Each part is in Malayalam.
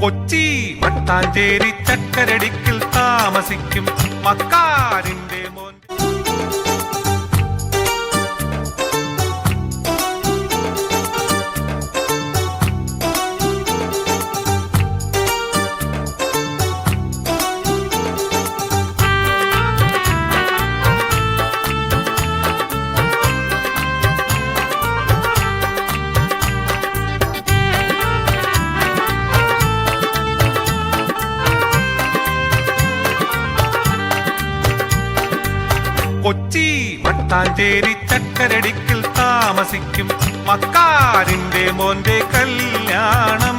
കൊച്ചി മട്ടാഞ്ചേരി ചക്കരടിക്കിൽ താമസിക്കും മക്കാരിന്റെ കൊച്ചി മട്ടാഞ്ചേരി ചക്കരടിക്കിൽ താമസിക്കും മക്കാരിന്റെ മോന്റെ കല്യാണം.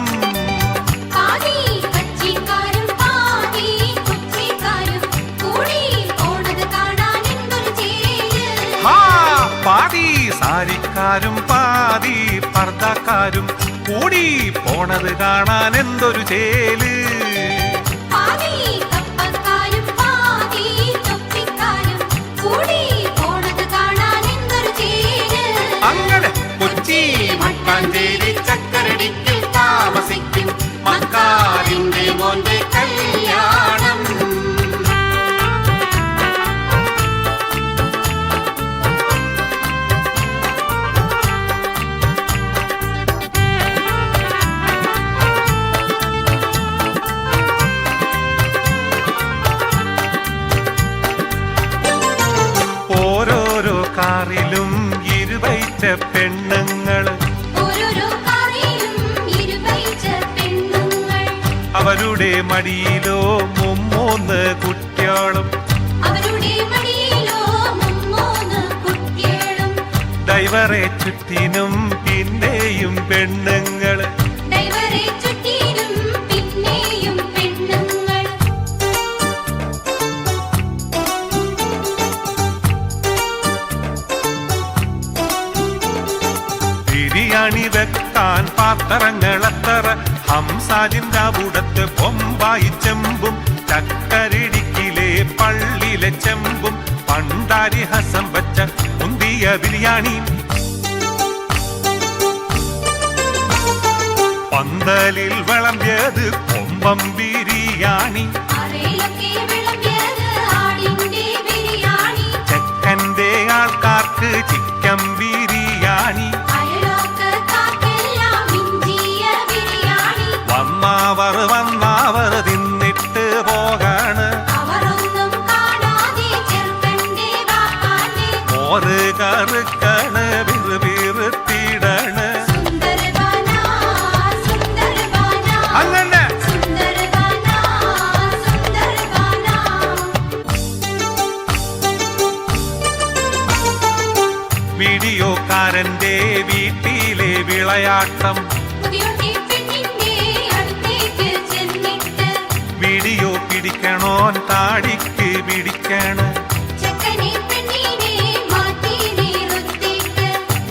പാതി സാരിക്കാരും പാതി പർദ്ദക്കാരും കൂടി പോണത് കാണാൻ എന്തൊരു ചേൽ. മക്കാരിന്റെ മോന്റെ കല്യാണം ഓരോരോ കാറിലും ഇരുവൈറ്റ പെണ്ണുങ്ങൾ അവരുടെ മടിയിലോ മുമ്മൂന്ന് കുട്ടിയോളും. കുട്ടികളും ഡൈവറെ ചുറ്റിനും പിന്നെയും പെണ്ണുങ്ങൾ. പെണ്ണുങ്ങൾ. ബിരിയാണി വെക്കാൻ പാത്രങ്ങളെത്തറ ഹംസാജിന്റെ അവിടത്ത് ബൊമ്പായി ചെമ്പും ചക്കരിടിക്കിലെ പള്ളിയിലെ ചെമ്പും പണ്ടാരി ഹസം വച്ച മുന്തിയ ബിരിയാണി പന്തലിൽ വിളമ്പിയത് കൊമ്പം ബിരിയാണി വന്നവർ വന്നവർ തിന്നിട്ട് പോകാണ്. മോറ് കറുക്കണ് വിറുവിറുത്തിടണ് അങ്ങനെ. വീഡിയോക്കാരന്റെ വീട്ടിലെ വിളയാട്ടം. വീഡിയോ പിടിക്കണോ? താടിക്ക് പിടിക്കണ.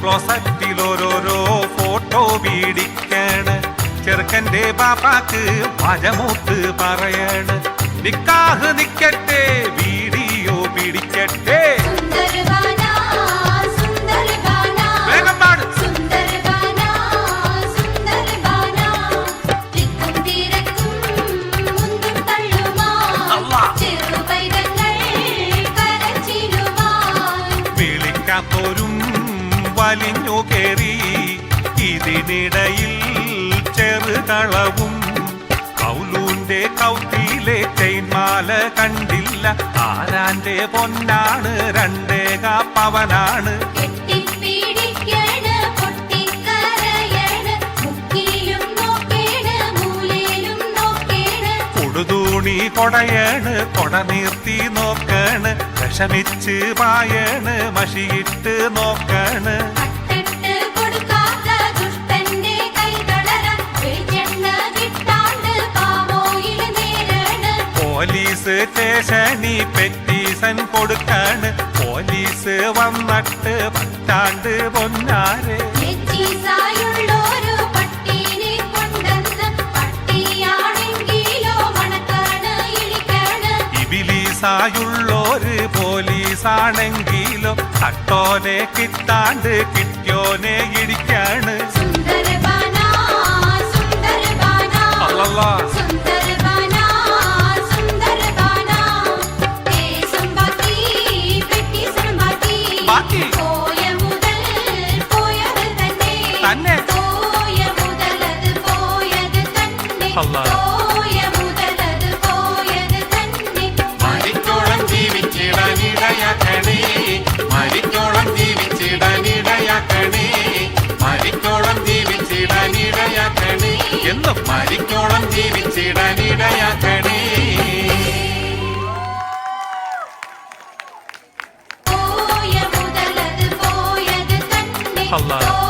ക്ലോസറ്റിൽ ഓരോരോ ഫോട്ടോ പിടിക്കണ ചെറുക്കന്റെ പാപ്പാക്ക് മജമൂത്ത് പറയണ്. നിക്കാഹ് നിക്കട്ടെ വീഡിയോ പിടിക്കട്ടെ. വിളിക്കാത്തോരും വലിഞ്ഞു കയറി ഇതിനിടയിൽ ചെറുതളവും കൗലൂന്റെ കൗത്തിയിലെ ചെയിൻമാല കണ്ടില്ല. ആരാന്റെ പൊന്നാണ് രണ്ടേക പവനാണ്. കൊടയണ് കൊട നീർത്തി നോക്കണ്. വിഷമിച്ച് പായണ് മഷിയിട്ട് നോക്കണ്. പോലീസ് സ്റ്റേഷനി പെറ്റീസൻ കൊടുക്കാണ്. പോലീസ് വന്നിട്ട് പറ്റാണ്ട് പൊന്നാരെ. ഇബിലീസായുള്ളോര് പോലീസാണെങ്കിലോ തട്ടോനെ കിട്ടാണ്ട് കിട്ടിയോനെ ഇടിക്കാണ് Hello.